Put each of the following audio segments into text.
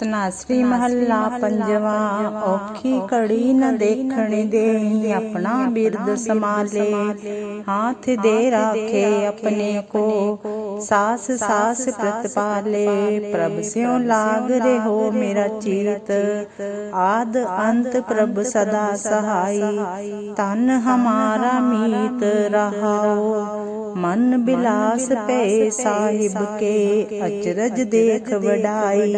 ਤਨਾਸਰੀ ਮਹੱਲਾ ਪੰਜਵਾ ਔਖੀ ਘੜੀ ਨ ਦੇਖਣ ਦੇਈ ਆਪਣਾ ਬਿਰਦ ਸਮਾਲੇ ਹਾਥ ਦੇ ਰਾਖੇ ਆਪਣੇ ਕੋ ਸਾਸ ਸਾਸ ਪ੍ਰਤਪਾਲੇ। ਪ੍ਰਭ ਸਿਉ ਲਾਗ ਰਹੋ ਮੇਰਾ ਚੀਤ। ਆਦ ਅੰਤ ਪ੍ਰਭ ਸਦਾ ਸਹਾਈ। ਤਨ ਹਮਾਰਾ ਮੀਤ ਰਹਾਓ। ਮਨ ਬਿਲਾਸ ਪੈ ਸਾਹਿਬ ਕੇ ਅਚਰਜ ਦੇਖ ਵਡਾਈ।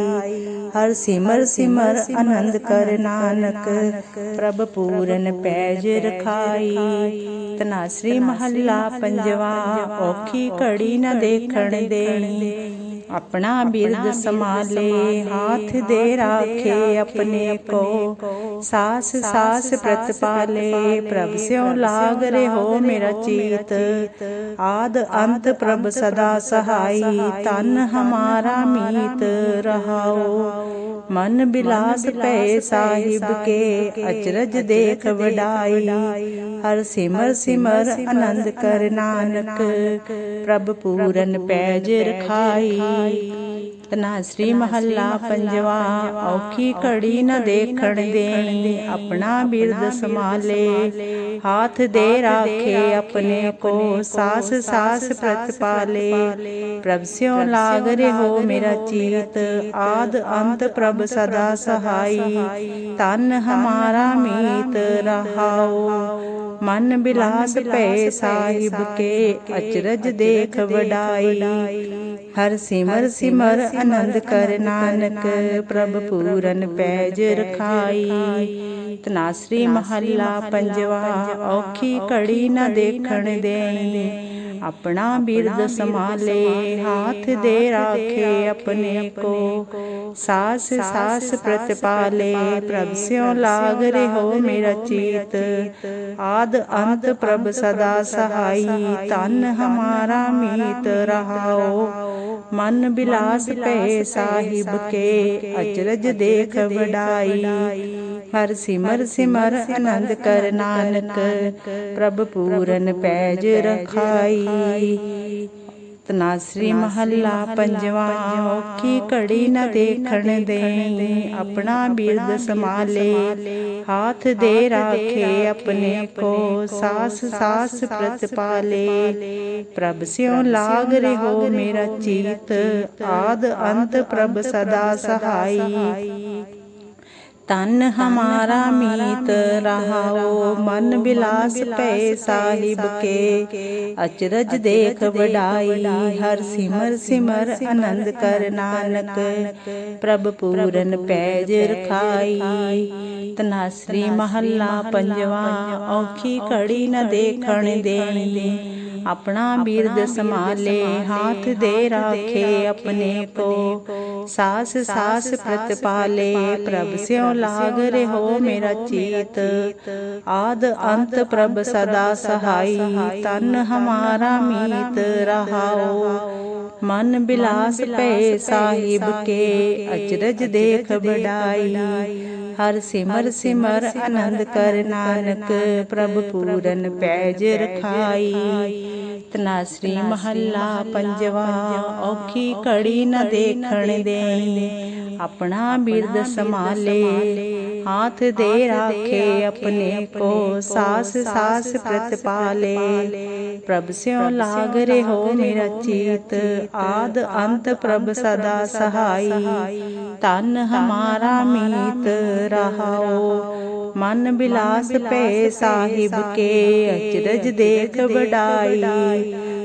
ਹਰ ਸਿਮਰ ਸਿਮਰ ਆਨੰਦ ਕਰ ਨਾਨਕ ਪ੍ਰਭ ਪੂਰਨ ਪੈਜ ਰਖਾਈ। ਤਨਾਸਰੀ ਮਹੱਲਾ ਪੰਜਵਾ ਔਖੀ ਘੜੀ ਨ ਦੇਖਣ ਦੇਈ। ਆਪਣਾ ਬਿਰਦ ਸਮਾਲੇ ਹਾਥ ਦੇ ਰਾਖੇ ਆਪਣੇ ਕੋ। ਸਾਸ ਸਾਸ ਪ੍ਰਤਪਾਲੇ ਪ੍ਰਭ ਸਿਉ ਲਾਗ ਰਹੋ ਮੇਰਾ ਚੀਤ। ਆਦ ਅੰਤ ਪ੍ਰਭ ਸਦਾ ਸਹਾਈ ਤਨ ਹਮਾਰਾ ਮੀਤ ਰਹਾਓ। ਮਨ ਬਿਲਾਸ ਪੈ ਸਾਹਿਬ ਕੇ ਅਚਰਜ ਦੇਖ ਵਡਾਈ। ਹਰ ਸਿਮਰ ਸਿਮਰ ਆਨੰਦ ਕਰ ਨਾਨਕ। ਪ੍ਰਭ ਪੂਰਨ ਪੈਜ ਰਖਾਈ। ਤਨਾਸਰੀ ਮਹੱਲਾ ਪੰਜਵਾ ਔਖੀ ਘੜੀ ਨ ਦੇਖਣ ਦੇਈ ਆਪਣਾ ਬਿਰਦ ਸਮਾਲੇ ਹਾਥ ਦੇ ਰਾਖੇ ਆਪਣੇ ਕੋ ਸਾਸ ਸਾਸ ਪ੍ਰਤਪਾਲੇ। ਪ੍ਰਭ ਸਿਉ ਲਾਗ ਰਹੋ ਮੇਰਾ ਚੀਤ। ਆਦ ਅੰਤ ਪ੍ਰਭ ਸਦਾ ਸਹਾਈ। ਤਨ ਹਮਾਰਾ ਮੀਤ ਰਹਾਓ। ਮਨ ਬਿਲਾਸ ਪੈ ਸਾਹਿਬ ਕੇ ਅਚਰਜ ਦੇਖ ਵਡਾਈ। ਹਰ ਸਿਮਰ ਸਿਮਰ ਆਨੰਦ ਕਰ ਨਾਨਕ ਪ੍ਰਭ ਪੂਰਨ ਪੈਜ ਰਖਾਈ। ਤਨਾਸਰੀ ਮਹੱਲਾ ਪੰਜਵਾ ਔਖੀ ਘੜੀ ਨ ਦੇਖਣ ਦੇਈ। ਆਪਣਾ ਬਿਰਦ ਸਮਾਲੇ ਹਾਥ ਦੇ ਰਾਖੇ ਆਪਣੇ ਕੋ। ਸਾਸ ਸਾਸ ਪ੍ਰਤਪਾਲੇ ਪ੍ਰਭ ਸਿਉ ਲਾਗ ਰਹੋ ਮੇਰਾ ਚੀਤ। ਆਦ ਅੰਤ ਪ੍ਰਭ ਸਦਾ ਸਹਾਈ। ਤਨ ਹਮਾਰਾ ਮੀਤ ਰਹਾਓ। ਮਨ ਬਿਲਾਸ ਪੈ ਸਾਹਿਬ ਕੇ ਅਚਰਜ ਦੇਖ ਵਡਾਈ। ਹਰ ਸਿਮਰ ਸਿਮਰ ਆਨੰਦ ਕਰ ਨਾਨਕ। ਪ੍ਰਭ ਪੂਰਨ ਪੈਜ ਰਖਾਈ। ਤਨਾਸਰੀ ਮਹੱਲਾ ਪੰਜਵਾ ਔਖੀ ਘੜੀ ਨ ਦੇਖਣ ਦੇਈ ਆਪਣਾ ਬਿਰਦ ਸਮਾਲੇ ਹਾਥ ਦੇ ਰਾਖੇ ਆਪਣੇ ਕੋ ਸਾਸ ਸਾਸ ਪ੍ਰਤਪਾਲੇ ਪ੍ਰਭ ਸਿਉ ਲਾਗ ਰਹੋ ਮੇਰਾ ਚੀਤ ਆਦ ਅੰਤ ਪ੍ਰਭ ਸਦਾ ਸਹਾਈ। ਤਨ ਹਮਾਰਾ ਮੀਤ ਰਹਾਓ ਮਨ ਬਿਲਾਸ ਪੈ ਸਾਹਿਬ ਕੇ। ਅਚਰਜ ਦੇਖ ਵਡਾਈ ਹਰ ਸਿਮਰ ਸਿਮਰ ਆਨੰਦ ਕਰ ਨਾਨਕ। ਪ੍ਰਭ ਪੂਰਨ ਪੈਜ ਰਖਾਈ। ਤਨਾਸਰੀ ਮਹੱਲਾ ਪੰਜਵਾ। ਔਖੀ ਘੜੀ ਨ ਦੇਖਣ ਦੇਈ ਆਪਣਾ ਬਿਰਦ ਸਮਾਲੇ ਹਾਥ ਦੇ ਰਾਖੇ ਆਪਣੇ ਕੋ। ਸਾਸ ਸਾਸ ਪ੍ਰਤਪਾਲੇ। ਪ੍ਰਭ ਸਿਉ ਲਾਗ ਰਹੋ ਮੇਰਾ ਚੀਤ। ਆਦ ਅੰਤ ਪ੍ਰਭ ਸਦਾ ਸਹਾਈ। ਤਨ ਹਮਾਰਾ ਮੀਤ ਰਹਾਓ। ਮਨ ਬਿਲਾਸ ਪੈ ਸਾਹਿਬ ਕੇ। ਅਚਰਜ ਦੇਖ ਬਡਾਈ ਹਰ ਸਿਮਰ ਸਿਮਰ ਆਨੰਦ ਕਰ ਨਾਨਕ। ਪ੍ਰਭ ਪੂਰਨ ਪੈਜ ਰਖਾਈ। ਤਨਾਸਰੀ ਮਹੱਲਾ ਪੰਜਵਾ। ਔਖੀ ਘੜੀ ਨ ਦੇਖਣ ਦੇਈ। ਆਪਣਾ ਬਿਰਦ ਸਮਾਲੇ ਹਾਥ ਦੇ ਰਾਖੇ ਆਪਣੇ ਕੋ ਸਾਸ ਸਾਸ ਪ੍ਰਤਪਾਲੇ। ਪ੍ਰਭ ਸਿਉ ਲਾਗ ਰਹੋ ਮੇਰਾ ਚੀਤ ਆਦ ਅੰਤ ਪ੍ਰਭ ਸਦਾ ਸਹਾਈ। ਤਨ ਹਮਾਰਾ ਮੀਤ ਰਹਾਓ। ਮਨ ਬਿਲਾਸ ਪੈ ਸਾਹਿਬ ਕੇ ਅਚਰਜ ਦੇਖ ਵਡਾਈ।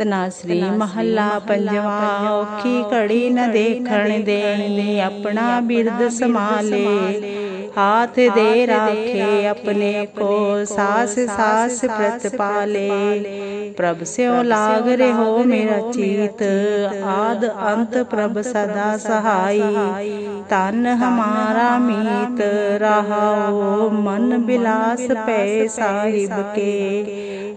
ਤਨਾਸਰੀ ਮਹੱਲਾ ਪੰਜਵਾ ਔਖੀ ਘੜੀ ਨ ਦੇਖਣ ਦੇਈ ਆਪਣਾ ਬਿਰਦ ਸਮਾਲੇ ਹਾਥ ਦੇ ਰਾਖੇ ਆਪਣੇ ਕੋ ਸਾਸ ਸਾਸ ਪ੍ਰਤਪਾਲੇ ਪ੍ਰਭ ਸਿਉ ਲਾਗ ਰਹੋ ਮੇਰਾ ਚੀਤ। ਆਦ ਅੰਤ ਪ੍ਰਭ ਸਦਾ ਸਹਾਈ। ਤਨ ਹਮਾਰਾ ਮੀਤ। ਰਹਾਓ ਮਨ ਬਿਲਾਸ ਪੈ ਸਾਹਿਬ ਕੇ।